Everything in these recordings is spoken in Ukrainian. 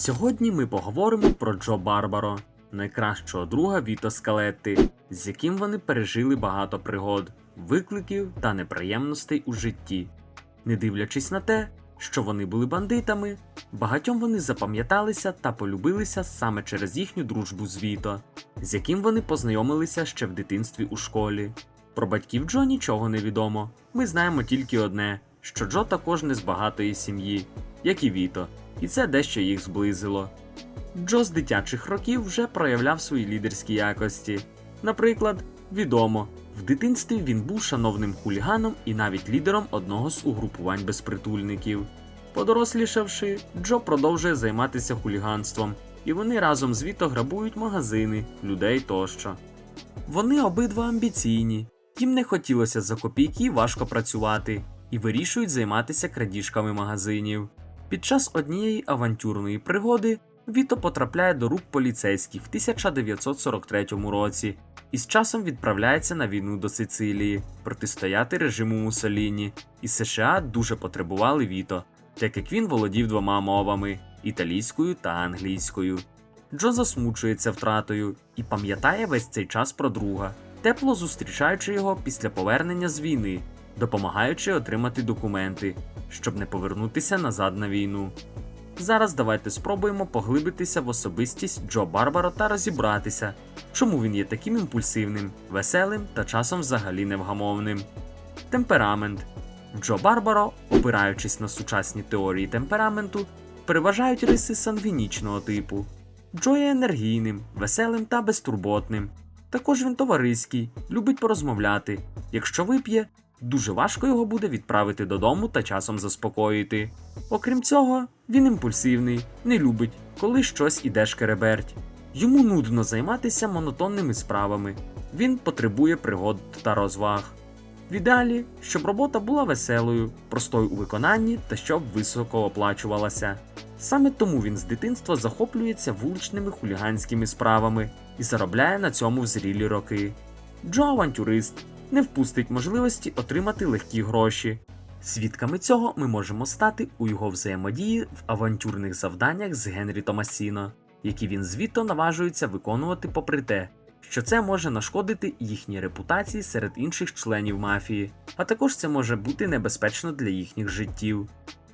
Сьогодні ми поговоримо про Джо Барбаро, найкращого друга Віто Скалетти, з яким вони пережили багато пригод, викликів та неприємностей у житті. Не дивлячись на те, що вони були бандитами, багатьом вони запам'яталися та полюбилися саме через їхню дружбу з Віто, з яким вони познайомилися ще в дитинстві у школі. Про батьків Джо нічого не відомо. Ми знаємо тільки одне: що Джо також не з багатої сім'ї, як і Віто, і це дещо їх зблизило. Джо з дитячих років вже проявляв свої лідерські якості. Наприклад, відомо, в дитинстві він був шановним хуліганом і навіть лідером одного з угрупувань безпритульників. Подорослішавши, Джо продовжує займатися хуліганством, і вони разом з Віто грабують магазини, людей тощо. Вони обидва амбіційні, їм не хотілося за копійки важко працювати і вирішують займатися крадіжками магазинів. Під час однієї авантюрної пригоди Віто потрапляє до рук поліцейських в 1943 році і з часом відправляється на війну до Сицилії протистояти режиму Муссоліні, і США дуже потребували Віто, так як він володів двома мовами італійською та англійською. Джо засмучується втратою і пам'ятає весь цей час про друга, тепло зустрічаючи його після повернення з війни, допомагаючи отримати документи, щоб не повернутися назад на війну. Зараз давайте спробуємо поглибитися в особистість Джо Барбаро та розібратися, чому він є таким імпульсивним, веселим та часом взагалі невгамовним. Темперамент Джо Барбаро, опираючись на сучасні теорії темпераменту, переважають риси сангвінічного типу. Джо є енергійним, веселим та безтурботним. Також він товариський, любить порозмовляти. Якщо вип'є, дуже важко його буде відправити додому та часом заспокоїти. Окрім цього, він імпульсивний, не любить, коли щось іде шкереберть. Йому нудно займатися монотонними справами. Він потребує пригод та розваг. В ідеалі, щоб робота була веселою, простою у виконанні та щоб високо оплачувалася. Саме тому він з дитинства захоплюється вуличними хуліганськими справами і заробляє на цьому в зрілі роки. Джо авантюрист не впустить можливості отримати легкі гроші. Свідками цього ми можемо стати у його взаємодії в авантюрних завданнях з Генрі Томасіно, які він звідто наважується виконувати попри те, що це може нашкодити їхній репутації серед інших членів мафії, а також це може бути небезпечно для їхніх життів.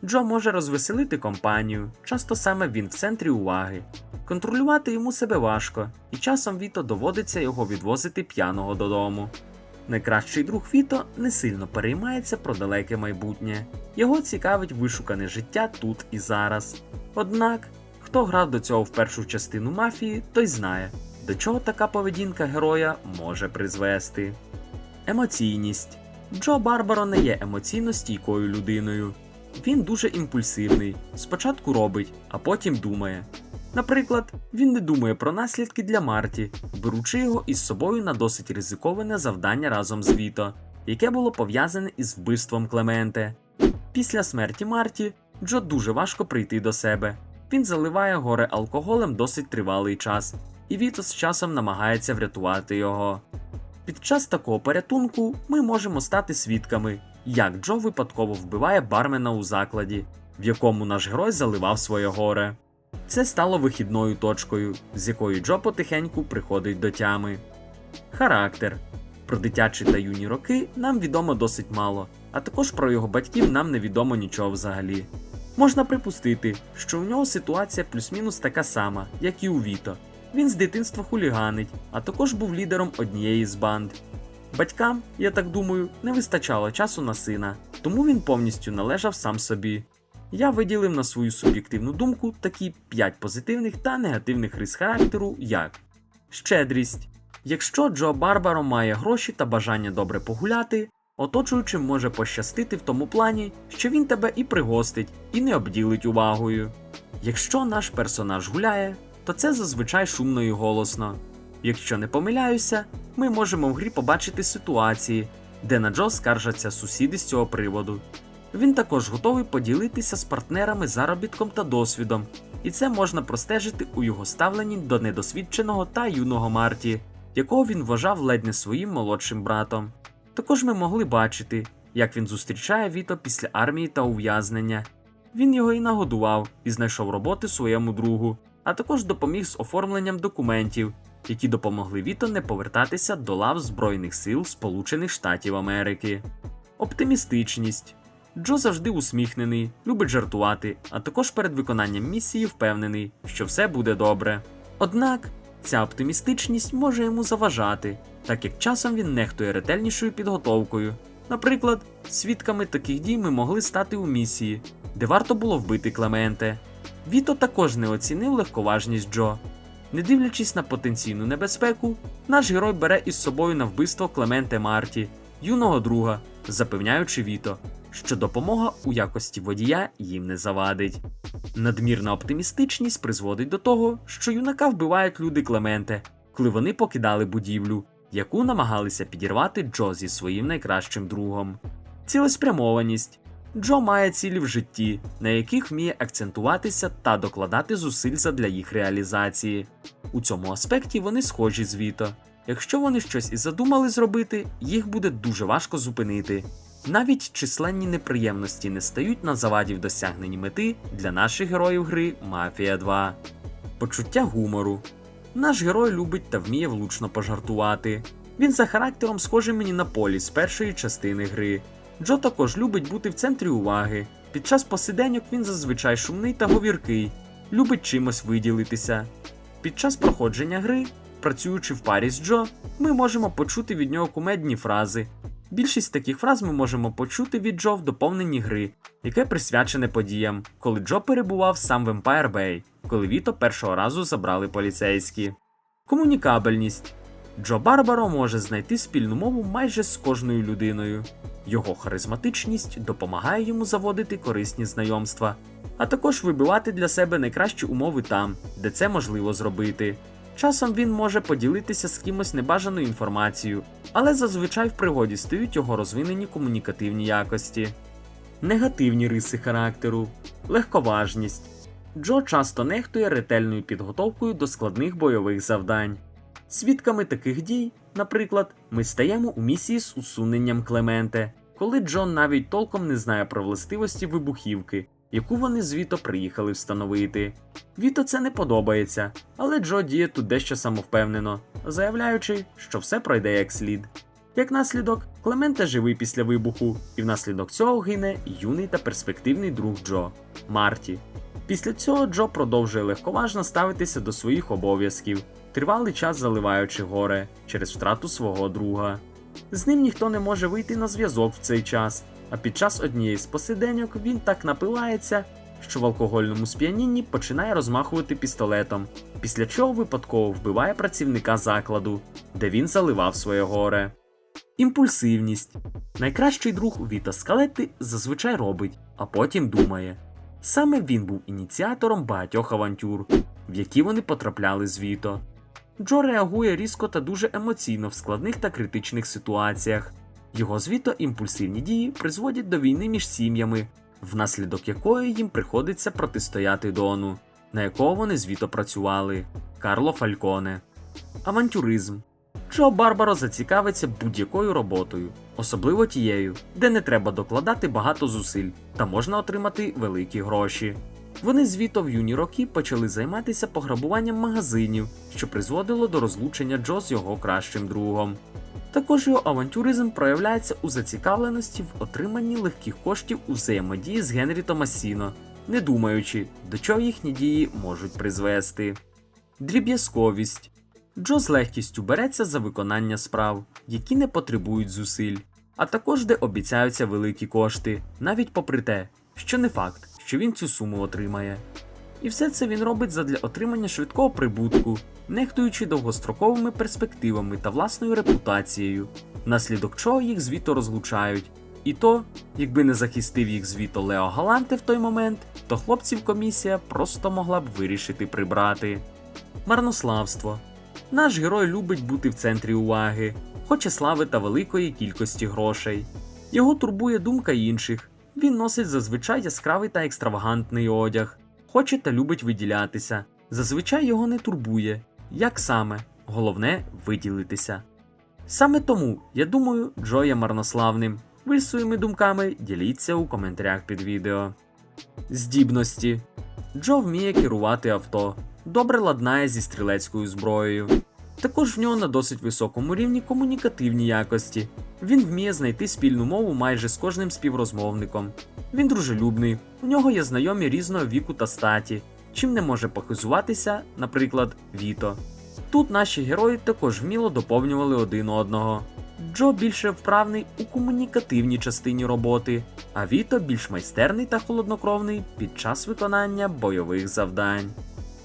Джо може розвеселити компанію, часто саме він в центрі уваги. Контролювати йому себе важко, і часом Віто доводиться його відвозити п'яного додому. Найкращий друг Віто не сильно переймається про далеке майбутнє, його цікавить вишукане життя тут і зараз. Однак, хто грав до цього в першу частину мафії, той знає, до чого така поведінка героя може призвести. Емоційність Джо Барбаро не є емоційно стійкою людиною. Він дуже імпульсивний, спочатку робить, а потім думає. Наприклад, він не думає про наслідки для Марті, беручи його із собою на досить ризиковане завдання разом з Віто, яке було пов'язане із вбивством Клементе. Після смерті Марті Джо дуже важко прийти до себе. Він заливає горе алкоголем досить тривалий час, і Віто з часом намагається врятувати його. Під час такого порятунку ми можемо стати свідками, як Джо випадково вбиває бармена у закладі, в якому наш герой заливав своє горе. Це стало вихідною точкою, з якої Джо потихеньку приходить до тями. Характер. Про дитячі та юні роки нам відомо досить мало, а також про його батьків нам не відомо нічого взагалі. Можна припустити, що у нього ситуація плюс-мінус така сама, як і у Віто. Він з дитинства хуліганить, а також був лідером однієї з банд. Батькам, я так думаю, не вистачало часу на сина, тому він повністю належав сам собі. Я виділив на свою суб'єктивну думку такі 5 позитивних та негативних рис характеру, як щедрість. Якщо Джо Барбаро має гроші та бажання добре погуляти, оточуючим може пощастити в тому плані, що він тебе і пригостить, і не обділить увагою. Якщо наш персонаж гуляє, то це зазвичай шумно і голосно. Якщо не помиляюся, ми можемо в грі побачити ситуації, де на Джо скаржаться сусіди з цього приводу. Він також готовий поділитися з партнерами заробітком та досвідом, і це можна простежити у його ставленні до недосвідченого та юного Марті, якого він вважав ледь не своїм молодшим братом. Також ми могли бачити, як він зустрічає Віто після армії та ув'язнення. він його і нагодував і знайшов роботи своєму другу, а також допоміг з оформленням документів, які допомогли Віто не повертатися до лав Збройних сил Сполучених Штатів Америки. Оптимістичність. Джо завжди усміхнений, любить жартувати, а також перед виконанням місії впевнений, що все буде добре. Однак ця оптимістичність може йому заважати, так як часом він нехтує ретельнішою підготовкою. Наприклад, свідками таких дій ми могли стати у місії, де варто було вбити Клементе. Віто також не оцінив легковажність Джо. Не дивлячись на потенційну небезпеку, наш герой бере із собою на вбивство Клементе Марті, юного друга, запевняючи Віто, що допомога у якості водія їм не завадить. Надмірна оптимістичність призводить до того, що юнака вбивають люди Клементе, коли вони покидали будівлю, яку намагалися підірвати Джо зі своїм найкращим другом. Цілеспрямованість. Джо має цілі в житті, на яких вміє акцентуватися та докладати зусиль задля їх реалізації. У цьому аспекті вони схожі з Віто. Якщо вони щось і задумали зробити, їх буде дуже важко зупинити. Навіть численні неприємності не стають на заваді в досягненні мети для наших героїв гри Мафія 2. Почуття гумору. Наш герой любить та вміє влучно пожартувати. Він за характером схожий мені на полі з першої частини гри. Джо також любить бути в центрі уваги. Під час посиденьок він зазвичай шумний та говіркий, любить чимось виділитися. Під час проходження гри, працюючи в парі з Джо, ми можемо почути від нього кумедні фрази. Більшість таких фраз ми можемо почути від Джо в доповненні гри, яке присвячене подіям, коли Джо перебував сам в Empire Bay, коли Віто першого разу забрали поліцейські. Комунікабельність. Джо Барбаро може знайти спільну мову майже з кожною людиною. Його харизматичність допомагає йому заводити корисні знайомства, а також вибивати для себе найкращі умови там, де це можливо зробити. Часом він може поділитися з кимось небажаною інформацією, але зазвичай в пригоді стають його розвинені комунікативні якості. Негативні риси характеру, легковажність. Джо часто нехтує ретельною підготовкою до складних бойових завдань. Свідками таких дій, наприклад, ми стаємо у місії з усуненням Клементе, коли Джон навіть толком не знає про властивості вибухівки, яку вони з Віто приїхали встановити. Віто це не подобається, але Джо діє тут дещо самовпевнено, заявляючи, що все пройде як слід. Як наслідок, Клементе живий після вибуху, і внаслідок цього гине юний та перспективний друг Джо Марті. Після цього Джо продовжує легковажно ставитися до своїх обов'язків, тривалий час заливаючи горе через втрату свого друга. З ним ніхто не може вийти на зв'язок в цей час, а під час однієї з посиденьок він так напивається, що в алкогольному сп'янінні починає розмахувати пістолетом, після чого випадково вбиває працівника закладу, де він заливав своє горе. Імпульсивність. Найкращий друг Віта Скалетти зазвичай робить, а потім думає. Саме він був ініціатором багатьох авантюр, в які вони потрапляли з Віто. Джо реагує різко та дуже емоційно в складних та критичних ситуаціях. Його звіто імпульсивні дії призводять до війни між сім'ями, внаслідок якої їм приходиться протистояти Дону, на якого вони звіто працювали Карло Фальконе. Авантюризм. Джо Барбаро зацікавиться будь-якою роботою, особливо тією, де не треба докладати багато зусиль та можна отримати великі гроші. Вони звіто в юні роки почали займатися пограбуванням магазинів, що призводило до розлучення Джо з його кращим другом. Також його авантюризм проявляється у зацікавленості в отриманні легких коштів у взаємодії з Генрі Томасіно, не думаючи, до чого їхні дії можуть призвести. Дріб'язковість. Джо з легкістю береться за виконання справ, які не потребують зусиль, а також де обіцяються великі кошти, навіть попри те, що не факт, що він цю суму отримає. І все це він робить задля отримання швидкого прибутку, нехтуючи довгостроковими перспективами та власною репутацією, внаслідок чого їх звіто розлучають. І то, якби не захистив їх звіто Лео Галанте в той момент, то хлопців комісія просто могла б вирішити прибрати. Марнославство. Наш герой любить бути в центрі уваги, хоче слави та великої кількості грошей. Його турбує думка інших. Він носить зазвичай яскравий та екстравагантний одяг, хоче та любить виділятися. Зазвичай його не турбує. Як саме, головне виділитися. Саме тому, я думаю, Джо є марнославним. Ви своїми думками діліться у коментарях під відео. Здібності. Джо вміє керувати авто, добре ладнає зі стрілецькою зброєю. Також в нього на досить високому рівні комунікативні якості. Він вміє знайти спільну мову майже з кожним співрозмовником. Він дружелюбний, у нього є знайомі різного віку та статі, чим не може похизуватися, наприклад, Віто. Тут наші герої також вміло доповнювали один одного. Джо більше вправний у комунікативній частині роботи, а Віто більш майстерний та холоднокровний під час виконання бойових завдань.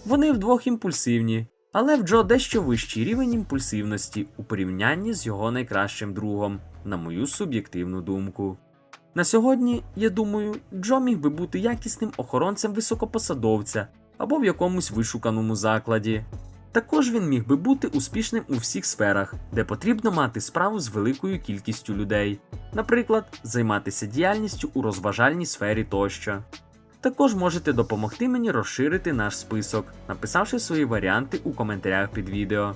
Вони вдвох імпульсивні, але в Джо дещо вищий рівень імпульсивності у порівнянні з його найкращим другом, на мою суб'єктивну думку. На сьогодні, я думаю, Джо міг би бути якісним охоронцем високопосадовця або в якомусь вишуканому закладі. Також він міг би бути успішним у всіх сферах, де потрібно мати справу з великою кількістю людей, наприклад, займатися діяльністю у розважальній сфері тощо. Також можете допомогти мені розширити наш список, написавши свої варіанти у коментарях під відео.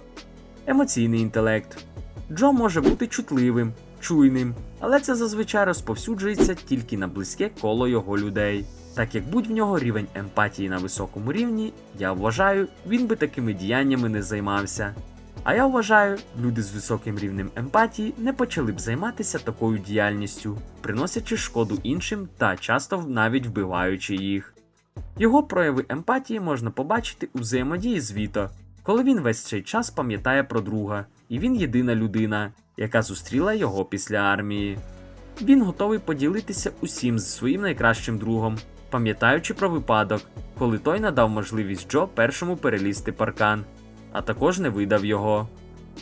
Емоційний інтелект. Джо може бути чутливим, чуйним, але це зазвичай розповсюджується тільки на близьке коло його людей. Так як будь в нього рівень емпатії на високому рівні, я вважаю, він би такими діяннями не займався. А я вважаю, люди з високим рівнем емпатії не почали б займатися такою діяльністю, приносячи шкоду іншим та часто навіть вбиваючи їх. Його прояви емпатії можна побачити у взаємодії з Віто, коли він весь цей час пам'ятає про друга, і він єдина людина, яка зустріла його після армії. Він готовий поділитися усім з своїм найкращим другом, пам'ятаючи про випадок, коли той надав можливість Джо першому перелізти паркан, а також не видав його.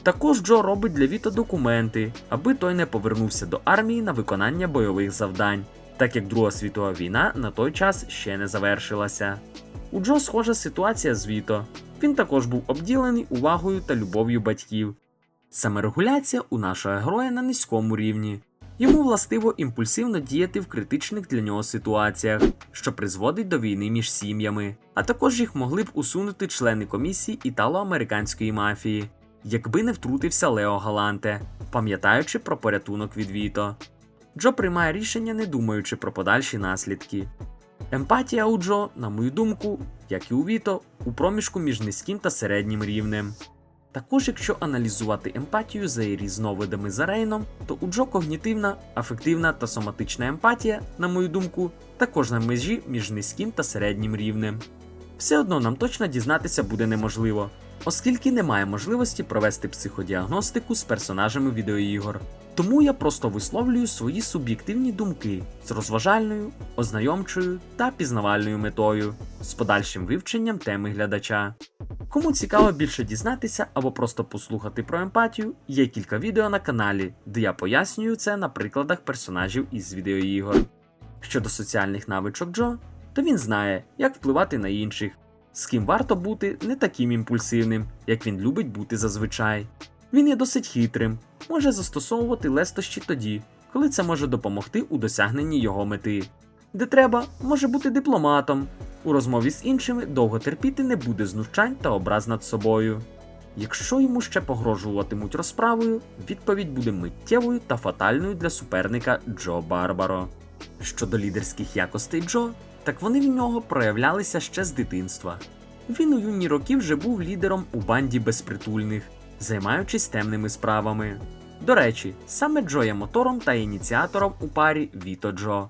Також Джо робить для Віто документи, аби той не повернувся до армії на виконання бойових завдань, так як Друга світова війна на той час ще не завершилася. У Джо схожа ситуація з Віто. Він також був обділений увагою та любов'ю батьків. Саморегуляція у нашого героя на низькому рівні. Йому властиво імпульсивно діяти в критичних для нього ситуаціях, що призводить до війни між сім'ями, а також їх могли б усунути члени комісії італо-американської мафії, якби не втрутився Лео Галанте, пам'ятаючи про порятунок від Віто. Джо приймає рішення, не думаючи про подальші наслідки. Емпатія у Джо, на мою думку, як і у Віто, у проміжку між низьким та середнім рівнем. Також, якщо аналізувати емпатію за її різновидами за Рейном, то у Джо когнітивна, афективна та соматична емпатія, на мою думку, також на межі між низьким та середнім рівнем. Все одно нам точно дізнатися буде неможливо, оскільки немає можливості провести психодіагностику з персонажами відеоігор. Тому я просто висловлюю свої суб'єктивні думки з розважальною, ознайомчою та пізнавальною метою, з подальшим вивченням теми глядача. Кому цікаво більше дізнатися або просто послухати про емпатію, є кілька відео на каналі, де я пояснюю це на прикладах персонажів із відеоігор. Щодо соціальних навичок Джо, то він знає, як впливати на інших, з ким варто бути не таким імпульсивним, як він любить бути зазвичай. Він є досить хитрим, може застосовувати лестощі тоді, коли це може допомогти у досягненні його мети. Де треба, може бути дипломатом. У розмові з іншими довго терпіти не буде знущань та образ над собою. Якщо йому ще погрожуватимуть розправою, відповідь буде миттєвою та фатальною для суперника Джо Барбаро. Щодо лідерських якостей Джо, так вони в нього проявлялися ще з дитинства. Він у юні роки вже був лідером у банді безпритульних, займаючись темними справами. До речі, саме Джо є мотором та ініціатором у парі Віто Джо.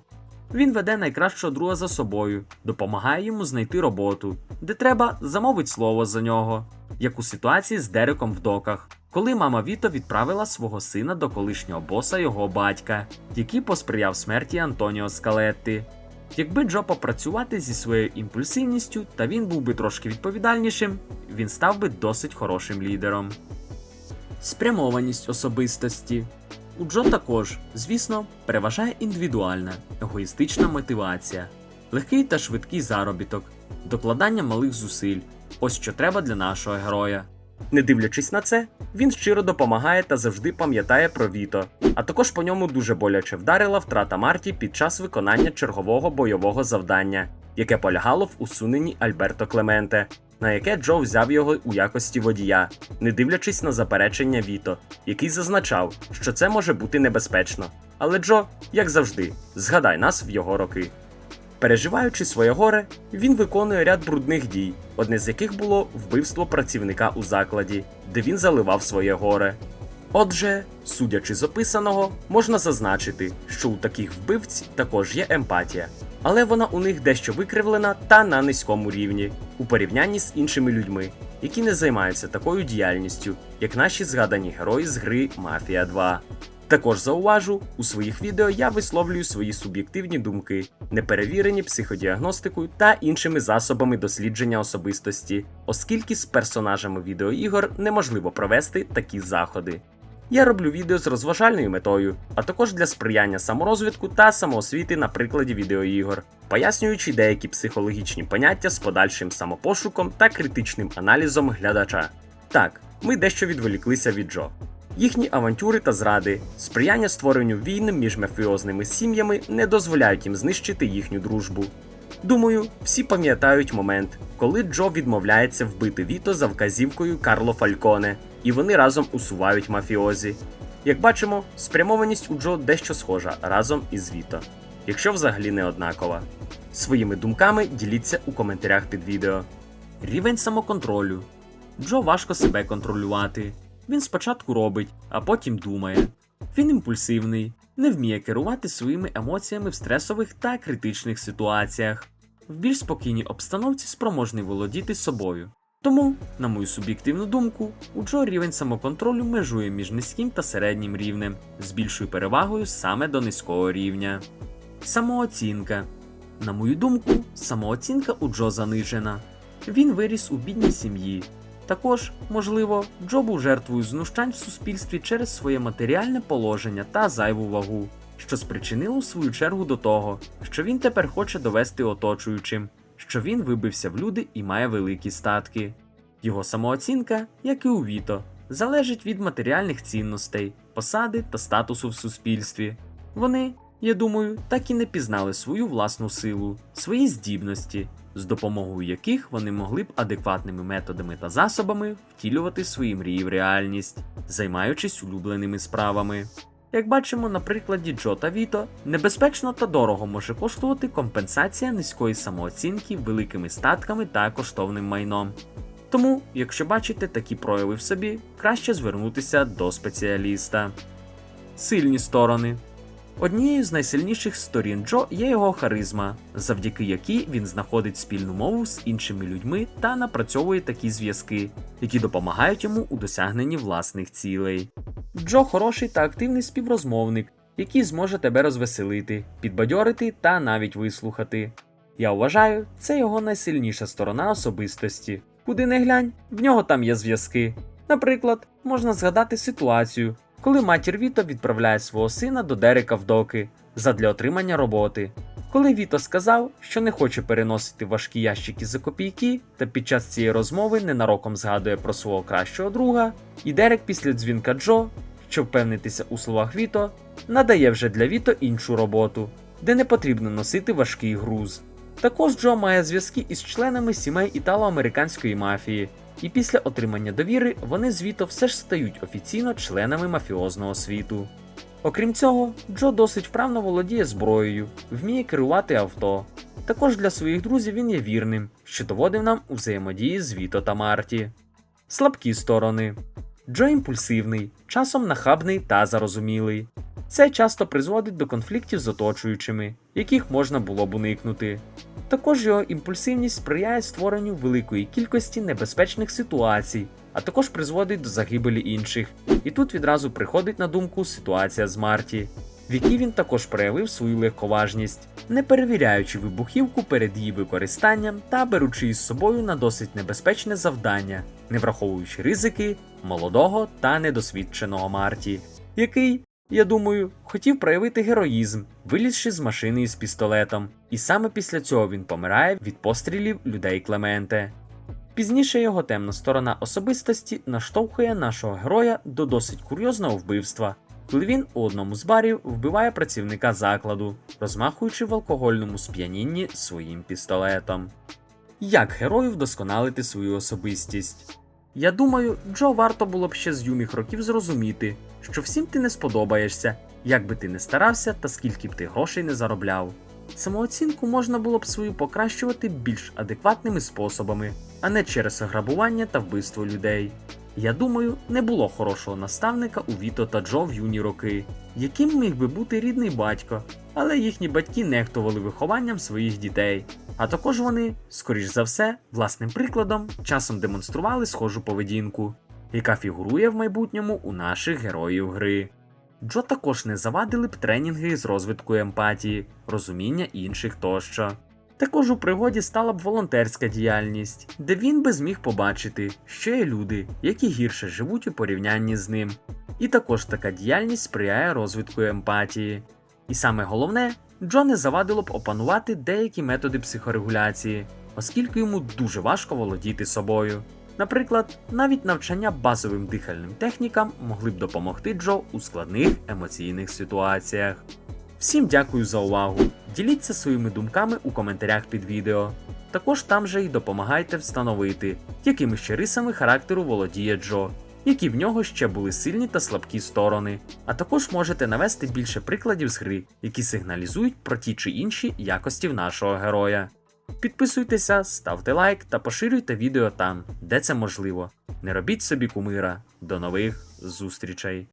Він веде найкращого друга за собою, допомагає йому знайти роботу, де треба замовить слово за нього, як у ситуації з Дереком в доках, коли мама Віто відправила свого сина до колишнього боса його батька, який посприяв смерті Антоніо Скалетти. Якби Джо попрацювати зі своєю імпульсивністю та він був би трошки відповідальнішим, він став би досить хорошим лідером. Спрямованість особистості. У Джо також, звісно, переважає індивідуальна, егоїстична мотивація, легкий та швидкий заробіток, докладання малих зусиль ось що треба для нашого героя. Не дивлячись на це, він щиро допомагає та завжди пам'ятає про Віто, а також по ньому дуже боляче вдарила втрата Марті під час виконання чергового бойового завдання, яке полягало в усуненні Альберто Клементе, на яке Джо взяв його у якості водія, не дивлячись на заперечення Віто, який зазначав, що це може бути небезпечно. Але Джо, як завжди, згадай нас в його роки. Переживаючи своє горе, він виконує ряд брудних дій, одне з яких було вбивство працівника у закладі, де він заливав своє горе. Отже, судячи з описаного, можна зазначити, що у таких вбивць також є емпатія, але вона у них дещо викривлена та на низькому рівні у порівнянні з іншими людьми, які не займаються такою діяльністю, як наші згадані герої з гри Мафія 2. Також зауважу, у своїх відео я висловлюю свої суб'єктивні думки, не перевірені психодіагностикою та іншими засобами дослідження особистості, оскільки з персонажами відеоігор неможливо провести такі заходи. Я роблю відео з розважальною метою, а також для сприяння саморозвитку та самоосвіти на прикладі відеоігор, пояснюючи деякі психологічні поняття з подальшим самопошуком та критичним аналізом глядача. Так, ми дещо відволіклися від Джо. Їхні авантюри та зради, сприяння створенню війн між мафіозними сім'ями не дозволяють їм знищити їхню дружбу. Думаю, всі пам'ятають момент, коли Джо відмовляється вбити Віто за вказівкою Карло Фальконе, і вони разом усувають мафіозі. Як бачимо, спрямованість у Джо дещо схожа разом із Віто, якщо взагалі не однакова. Своїми думками діліться у коментарях під відео. Рівень самоконтролю. Джо важко себе контролювати. Він спочатку робить, а потім думає. Він імпульсивний, не вміє керувати своїми емоціями в стресових та критичних ситуаціях. В більш спокійній обстановці спроможний володіти собою. Тому, на мою суб'єктивну думку, у Джо рівень самоконтролю межує між низьким та середнім рівнем, з більшою перевагою саме до низького рівня. Самооцінка. На мою думку, самооцінка у Джо занижена. Він виріс у бідній сім'ї. Також, можливо, Джо був жертвою знущань в суспільстві через своє матеріальне положення та зайву вагу, що спричинило свою чергу до того, що він тепер хоче довести оточуючим, що він вибився в люди і має великі статки. Його самооцінка, як і у Віто, залежить від матеріальних цінностей, посади та статусу в суспільстві. Вони, я думаю, так і не пізнали свою власну силу, свої здібності, з допомогою яких вони могли б адекватними методами та засобами втілювати свої мрії в реальність, займаючись улюбленими справами. Як бачимо на прикладі Джо та Віто, небезпечно та дорого може коштувати компенсація низької самооцінки великими статками та коштовним майном. Тому, якщо бачите такі прояви в собі, краще звернутися до спеціаліста. Сильні сторони. Однією з найсильніших сторін Джо є його харизма, завдяки якій він знаходить спільну мову з іншими людьми та напрацьовує такі зв'язки, які допомагають йому у досягненні власних цілей. Джо хороший та активний співрозмовник, який зможе тебе розвеселити, підбадьорити та навіть вислухати. Я вважаю, це його найсильніша сторона особистості. Куди не глянь, в нього там є зв'язки. Наприклад, можна згадати ситуацію, коли матір Віто відправляє свого сина до Дерека в доки задля отримання роботи. Коли Віто сказав, що не хоче переносити важкі ящики за копійки, та під час цієї розмови ненароком згадує про свого кращого друга, і Дерек після дзвінка Джо, щоб впевнитися у словах Віто, надає вже для Віто іншу роботу, де не потрібно носити важкий груз. Також Джо має зв'язки із членами сімей італо-американської мафії, і після отримання довіри вони з Віто все ж стають офіційно членами мафіозного світу. Окрім цього, Джо досить вправно володіє зброєю, вміє керувати авто. Також для своїх друзів він є вірним, що доводив нам у взаємодії з Віто та Марті. Слабкі сторони. Джо імпульсивний, часом нахабний та зарозумілий. Це часто призводить до конфліктів з оточуючими, яких можна було б уникнути. Також його імпульсивність сприяє створенню великої кількості небезпечних ситуацій, а також призводить до загибелі інших. І тут відразу приходить на думку ситуація з Марті, в якій він також проявив свою легковажність, не перевіряючи вибухівку перед її використанням та беручи із собою на досить небезпечне завдання, не враховуючи ризики молодого та недосвідченого Марті, який, я думаю, хотів проявити героїзм, вилізши з машини із пістолетом, і саме після цього він помирає від пострілів людей Клементе. Пізніше його темна сторона особистості наштовхує нашого героя до досить курйозного вбивства, коли він у одному з барів вбиває працівника закладу, розмахуючи в алкогольному сп'янінні своїм пістолетом. Як герою вдосконалити свою особистість? Я думаю, Джо варто було б ще з юних років зрозуміти, що всім ти не сподобаєшся, як би ти не старався та скільки б ти грошей не заробляв. Самооцінку можна було б свою покращувати більш адекватними способами, а не через грабування та вбивство людей. Я думаю, не було хорошого наставника у Віто та Джо в юні роки, яким міг би бути рідний батько, але їхні батьки нехтували вихованням своїх дітей. А також вони, скоріш за все, власним прикладом часом демонстрували схожу поведінку, яка фігурує в майбутньому у наших героїв гри. Джо також не завадили б тренінги з розвитку емпатії, розуміння інших тощо. Також у пригоді стала б волонтерська діяльність, де він би зміг побачити, що є люди, які гірше живуть у порівнянні з ним. І також така діяльність сприяє розвитку емпатії. І саме головне, Джо не завадило б опанувати деякі методи психорегуляції, оскільки йому дуже важко володіти собою. Наприклад, навіть навчання базовим дихальним технікам могли б допомогти Джо у складних емоційних ситуаціях. Всім дякую за увагу. Діліться своїми думками у коментарях під відео. Також там же й допомагайте встановити, якими ще рисами характеру володіє Джо, які в нього ще були сильні та слабкі сторони. А також можете навести більше прикладів з гри, які сигналізують про ті чи інші якості нашого героя. Підписуйтеся, ставте лайк та поширюйте відео там, де це можливо. Не робіть собі кумира. До нових зустрічей!